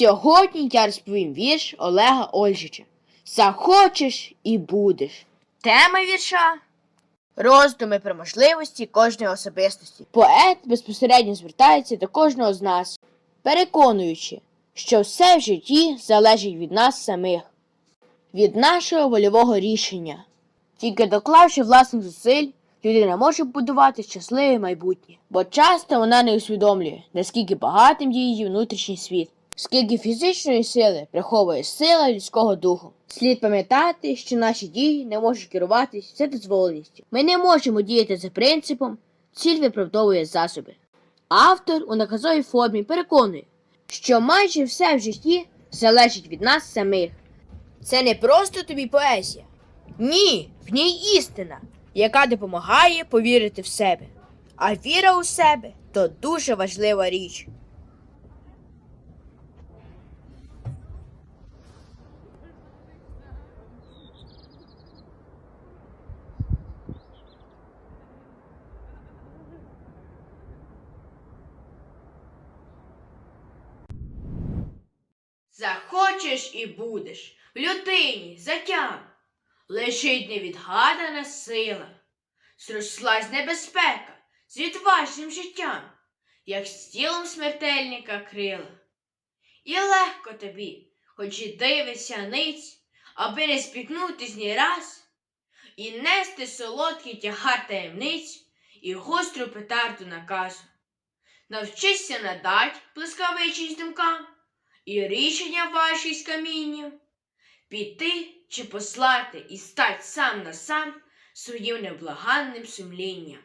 Сьогодні я розповім вірш Олега Ольжича. Захочеш і будеш. Тема вірша Роздуми про можливості кожної особистості. Поет безпосередньо звертається до кожного з нас, переконуючи, що все в житті залежить від нас самих, від нашого вольового рішення. Тільки доклавши власних зусиль, людина може будувати щасливе майбутнє, бо часто вона не усвідомлює, наскільки багатим є її внутрішній світ, скільки фізичної сили приховує сила людського духу. Слід пам'ятати, що наші дії не можуть керуватись вседозволеністю. Ми не можемо діяти за принципом ціль виправдовує засоби. Автор у наказовій формі переконує, що майже все в житті залежить від нас самих. Це не просто тобі поезія. Ні, в ній істина, яка допомагає повірити в себе. А віра у себе то дуже важлива річ. Захочеш і будеш, в людині затям лежить невідгадана сила, зрослась небезпека з відважним життям, як з тілом смертельника крила. І легко тобі, хоч і дивишся ниць, аби не спікнутись ні раз, і нести солодкий тягар таємниць і гостру петарду наказу. Навчися надать блискавичність думкам і рішення ваші з каміння, піти чи послати і стать сам на сам своїм неблаганним сумлінням.